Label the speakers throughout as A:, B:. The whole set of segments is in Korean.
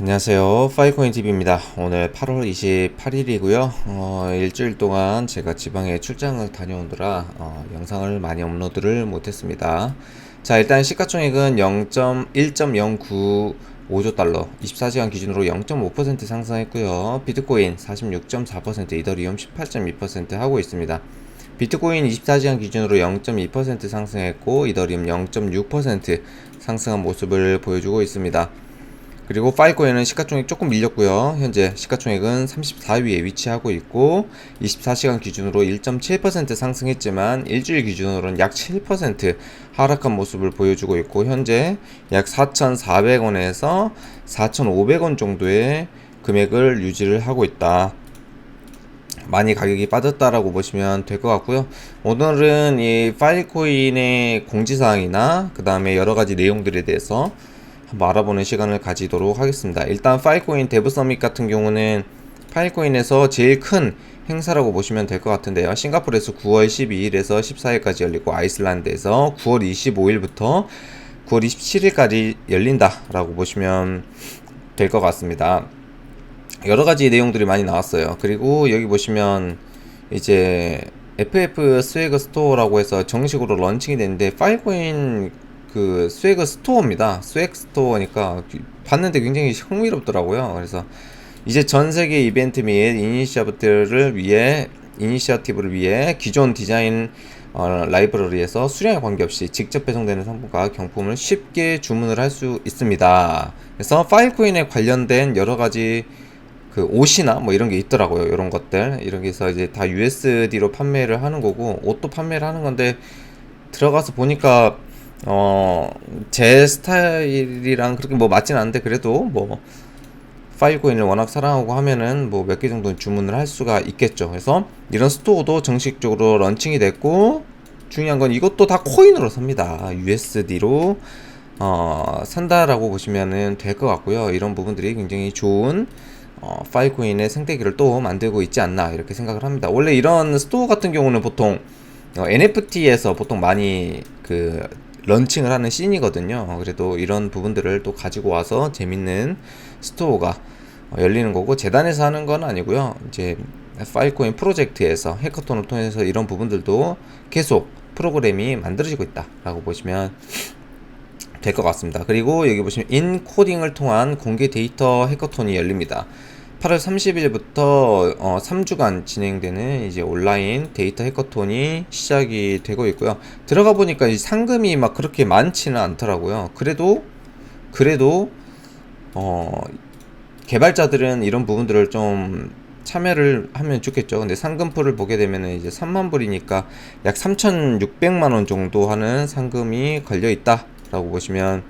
A: 안녕하세요. 파이코인 TV입니다. 오늘 8월 28일이고요. 어, 일주일 동안 제가 지방에 출장을 다녀오느라 어, 영상을 많이 업로드를 못했습니다. 자, 일단 시가총액은 0.1.095조 달러, 24시간 기준으로 0.5% 상승했고요. 비트코인 46.4%, 이더리움 18.2% 하고 있습니다. 비트코인 24시간 기준으로 0.2% 상승했고, 이더리움 0.6% 상승한 모습을 보여주고 있습니다. 그리고 파이코에는 시가총액 조금 밀렸고요. 현재 시가총액은 34위에 위치하고 있고 24시간 기준으로 1.7% 상승했지만 일주일 기준으로는 약 7% 하락한 모습을 보여주고 있고 현재 약 4,400원에서 4,500원 정도의 금액을 유지를 하고 있다. 많이 가격이 빠졌다라고 보시면 될 것 같고요. 오늘은 이 파일코인의 공지사항이나 그 다음에 여러 가지 내용들에 대해서 한번 알아보는 시간을 가지도록 하겠습니다. 일단 파일코인 데브 서밋 같은 경우는 파일코인에서 제일 큰 행사라고 보시면 될 것 같은데요. 싱가포르에서 9월 12일에서 14일까지 열리고 아이슬란드에서 9월 25일부터 9월 27일까지 열린다라고 보시면 될 것 같습니다. 여러 가지 내용들이 많이 나왔어요. 그리고 여기 보시면 이제 FF 스웨그 스토어라고 해서 정식으로 런칭이 됐는데 파일코인 그 스웨그 스토어입니다. 스웨그 스토어니까 봤는데 굉장히 흥미롭더라고요. 그래서 이제 전 세계 이벤트 및 이니시어티브를 위해 이니시어티브를 위해 기존 디자인 어, 라이브러리에서 수량에 관계없이 직접 배송되는 상품과 경품을 쉽게 주문을 할 수 있습니다. 그래서 파일코인에 관련된 여러 가지 그 옷이나 뭐 이런 게 있더라고요. 이런 것들 이런 게 있어 이제 다 USD로 판매를 하는 거고 옷도 판매를 하는 건데 들어가서 보니까 어, 제 스타일이랑 그렇게 뭐 맞진 않는데 그래도 뭐 파일코인을 워낙 사랑하고 하면은 뭐 몇 개 정도는 주문을 할 수가 있겠죠. 그래서 이런 스토어도 정식적으로 런칭이 됐고 중요한 건 이것도 다 코인으로 삽니다. USD로 어, 산다라고 보시면은 될 것 같고요. 이런 부분들이 굉장히 좋은 어, 파일코인의 생태계를 또 만들고 있지 않나 이렇게 생각을 합니다. 원래 이런 스토어 같은 경우는 보통 어, NFT에서 보통 많이 그 런칭을 하는 씬이거든요. 그래도 이런 부분들을 또 가지고 와서 재밌는 스토어가 열리는 거고 재단에서 하는 건 아니고요. 이제 파일코인 프로젝트에서 해커톤을 통해서 이런 부분들도 계속 프로그램이 만들어지고 있다라고 보시면 될 것 같습니다. 그리고 여기 보시면 인코딩을 통한 공개 데이터 해커톤이 열립니다. 8월 30일부터 어, 3주간 진행되는 이제 온라인 데이터 해커톤이 시작이 되고 있고요. 들어가 보니까 이 상금이 막 그렇게 많지는 않더라고요. 그래도 그래도 어 개발자들은 이런 부분들을 좀 참여를 하면 좋겠죠. 근데 상금풀을 보게 되면은 이제 3만 불이니까 약 3,600만 원 정도 하는 상금이 걸려 있다 라고 보시면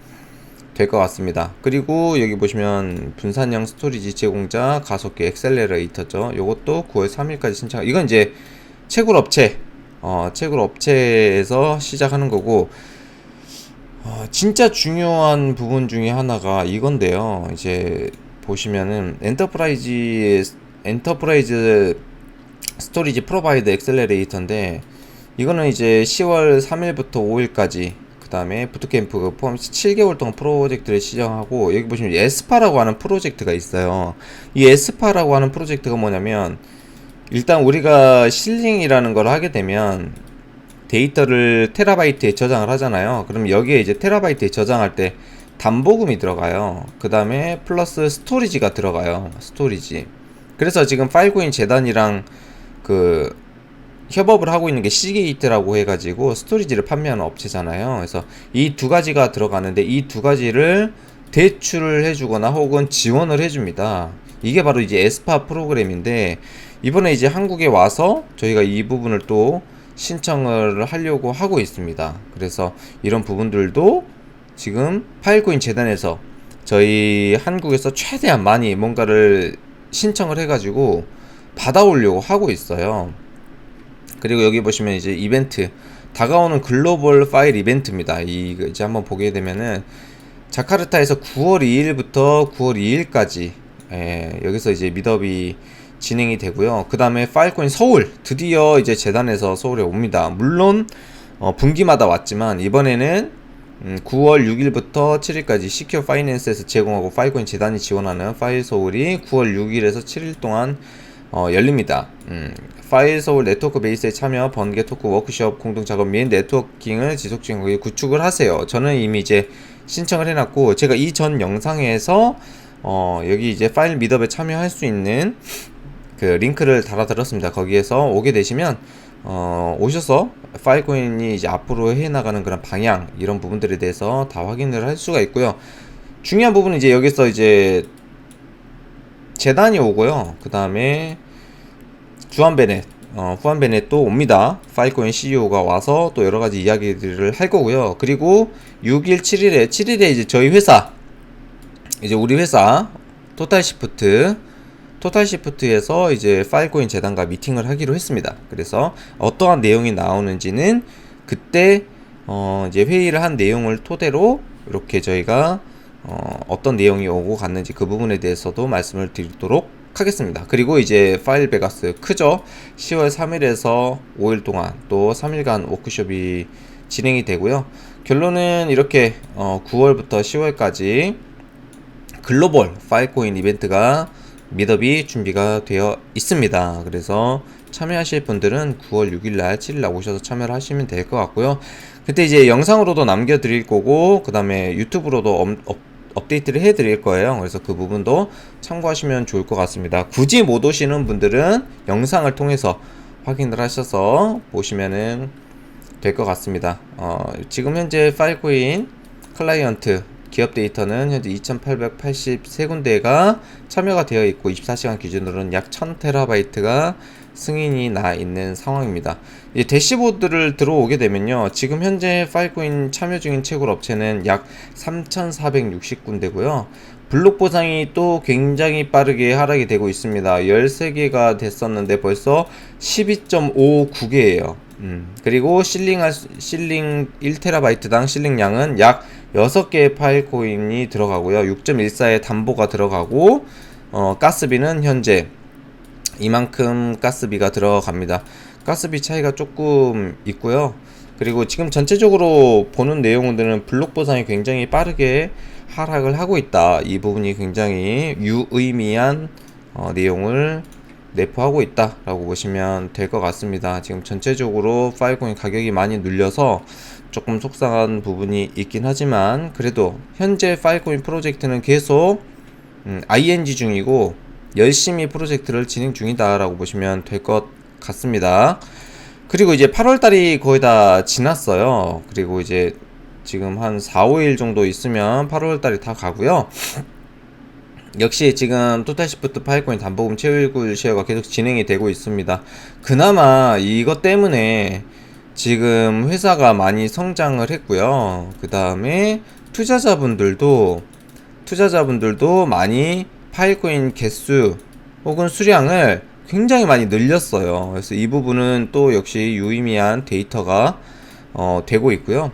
A: 될 것 같습니다. 그리고 여기 보시면 분산형 스토리지 제공자 가속기 엑셀레레이터죠. 이것도 9월 3일까지 신청. 이건 이제 채굴 업체, 어, 채굴 업체에서 시작하는 거고. 어, 진짜 중요한 부분 중에 하나가 이건데요. 이제 보시면은 엔터프라이즈 엔터프라이즈 스토리지 프로바이드 엑셀레레이터인데 이거는 이제 10월 3일부터 5일까지 그 다음에 부트캠프 포함해서 7개월 동안 프로젝트를 시작하고 여기 보시면 에스파라고 하는 프로젝트가 있어요. 이 에스파라고 하는 프로젝트가 뭐냐면 일단 우리가 실링이라는 걸 하게 되면 데이터를 테라바이트에 저장을 하잖아요. 그럼 여기에 이제 테라바이트에 저장할 때 담보금이 들어가요. 그 다음에 플러스 스토리지가 들어가요. 스토리지. 그래서 지금 파일코인 재단이랑 그 협업을 하고 있는 게 시게이트라고 해가지고 스토리지를 판매하는 업체잖아요. 그래서 이 두 가지가 들어가는데 이 두 가지를 대출을 해주거나 혹은 지원을 해줍니다. 이게 바로 이제 에스파 프로그램인데 이번에 이제 한국에 와서 저희가 이 부분을 또 신청을 하려고 하고 있습니다. 그래서 이런 부분들도 지금 파일코인 재단에서 저희 한국에서 최대한 많이 뭔가를 신청을 해가지고 받아오려고 하고 있어요. 그리고 여기 보시면 이제 이벤트 다가오는 글로벌 파일 이벤트입니다. 이 이제 한번 보게 되면은 자카르타에서 9월 2일부터 9월 2일까지 예, 여기서 이제 미더비 진행이 되고요. 그 다음에 파일코인 서울 드디어 이제 재단에서 서울에 옵니다. 물론 어, 분기마다 왔지만 이번에는 음, 9월 6일부터 7일까지 시큐어 파이낸스에서 제공하고 파일코인 재단이 지원하는 파일 서울이 9월 6일에서 7일 동안 어, 열립니다. 음, 파일 서울 네트워크 베이스에 참여, 번개 토크 워크숍 공동 작업 및 네트워킹을 지속적인 구축을 하세요. 저는 이미 이제 신청을 해놨고 제가 이전 영상에서 어, 여기 이제 파일 미더에 참여할 수 있는 그 링크를 달아드렸습니다. 거기에서 오게 되시면 어, 오셔서 파일코인이 이제 앞으로 해 나가는 그런 방향 이런 부분들에 대해서 다 확인을 할 수가 있고요. 중요한 부분은 이제 여기서 이제 재단이 오고요. 그 다음에 주한 베넷, 어, 후한 베넷도 옵니다. 파일코인 CEO가 와서 또 여러 가지 이야기들을 할 거고요. 그리고 6일, 7일에 7일에 이제 저희 회사 이제 우리 회사 토탈 시프트 토탈 시프트에서 이제 파일코인 재단과 미팅을 하기로 했습니다. 그래서 어떠한 내용이 나오는지는 그때 어 이제 회의를 한 내용을 토대로 이렇게 저희가 어 어떤 내용이 오고 갔는지 그 부분에 대해서도 말씀을 드리도록 하겠습니다. 그리고 이제 파일 베가스 크죠? 10월 3일에서 5일 동안 또 3일간 워크숍이 진행이 되고요. 결론은 이렇게 어 9월부터 10월까지 글로벌 파일코인 이벤트가 미더비 준비가 되어 있습니다. 그래서 참여하실 분들은 9월 6일날, 7일날 오셔서 참여를 하시면 될 것 같고요. 그때 이제 영상으로도 남겨드릴 거고, 그 다음에 유튜브로도 업, 업, 업데이트를 해드릴 거예요. 그래서 그 부분도 참고하시면 좋을 것 같습니다. 굳이 못 오시는 분들은 영상을 통해서 확인을 하셔서 보시면은 될 것 같습니다. 어, 지금 현재 파일코인 클라이언트 기업 데이터는 현재 2883군데가 참여가 되어 있고 24시간 기준으로는 약 1000테라바이트가 승인이 나 있는 상황입니다. 이 대시보드를 들어오게 되면요. 지금 현재 파일코인 참여 중인 채굴 업체는 약 3,460군데고요. 블록 보상이 또 굉장히 빠르게 하락이 되고 있습니다. 13개가 됐었는데 벌써 12.59개예요. 음, 그리고 실링할 수- 실링 1테라바이트당 실링량은 약 6개의 파일 코인이 들어가고요. 6.14의 담보가 들어가고 어, 가스비는 현재 이만큼 가스비가 들어갑니다. 가스비 차이가 조금 있고요. 그리고 지금 전체적으로 보는 내용들은 블록 보상이 굉장히 빠르게 하락을 하고 있다. 이 부분이 굉장히 유의미한 어, 내용을 내포하고 있다라고 보시면 될 것 같습니다. 지금 전체적으로 파일코인 가격이 많이 눌려서 조금 속상한 부분이 있긴 하지만 그래도 현재 파일코인 프로젝트는 계속 음, ING 중이고 열심히 프로젝트를 진행 중이다라고 보시면 될 것 같습니다. 그리고 이제 8월 달이 거의 다 지났어요. 그리고 이제 지금 한 4, 5일 정도 있으면 8월 달이 다 가고요. 역시 지금 토탈시프트 파일코인 담보금 채굴 시어가 계속 진행이 되고 있습니다. 그나마 이것 때문에 지금 회사가 많이 성장을 했고요. 그 다음에 투자자분들도 투자자분들도 많이 파일코인 개수 혹은 수량을 굉장히 많이 늘렸어요. 그래서 이 부분은 또 역시 유의미한 데이터가 어, 되고 있고요.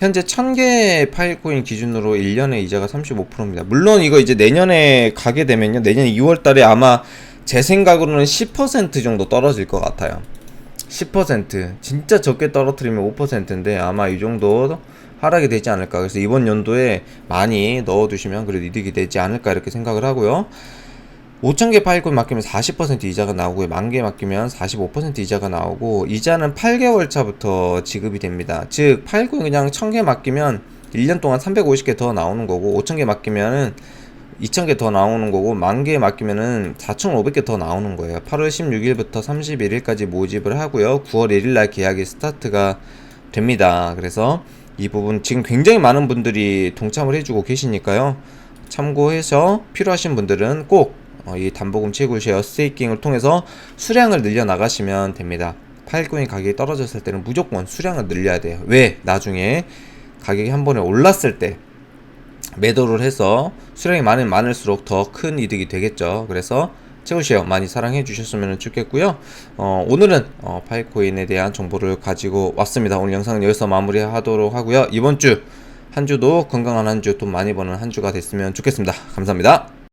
A: 현재 1000개 파일코인 기준으로 1년에 이자가 35%입니다. 물론 이거 이제 내년에 가게 되면요. 내년 2월 달에 아마 제 생각으로는 10% 정도 떨어질 것 같아요. 10% 진짜 적게 떨어뜨리면 5%인데 아마 이 정도 하락이 되지 않을까. 그래서 이번 연도에 많이 넣어두시면 그래도 이득이 되지 않을까 이렇게 생각을 하고요. 5,000개 파일코인 맡기면 40% 이자가 나오고 만개 맡기면 45% 이자가 나오고 이자는 8개월 차부터 지급이 됩니다. 즉 파일코인 그냥 1,000개 맡기면 1년 동안 350개 더 나오는 거고 5,000개 맡기면은 2,000개 더 나오는 거고 만개 맡기면은 4,500개 더 나오는 거예요. 8월 16일부터 31일까지 모집을 하고요. 9월 1일 날 계약이 스타트가 됩니다. 그래서 이 부분 지금 굉장히 많은 분들이 동참을 해주고 계시니까요. 참고해서 필요하신 분들은 꼭 어, 이 담보금 채굴 쉐어 스테이킹을 통해서 수량을 늘려 나가시면 됩니다. 파일코인 가격이 떨어졌을 때는 무조건 수량을 늘려야 돼요. 왜? 나중에 가격이 한 번에 올랐을 때 매도를 해서 수량이 많으면 많을수록 더 큰 이득이 되겠죠. 그래서 채굴쉐어 많이 사랑해 주셨으면 좋겠고요. 어, 오늘은 어, 파일코인에 대한 정보를 가지고 왔습니다. 오늘 영상은 여기서 마무리하도록 하고요. 이번 주 한 주도 건강한 한 주, 돈 많이 버는 한 주가 됐으면 좋겠습니다. 감사합니다.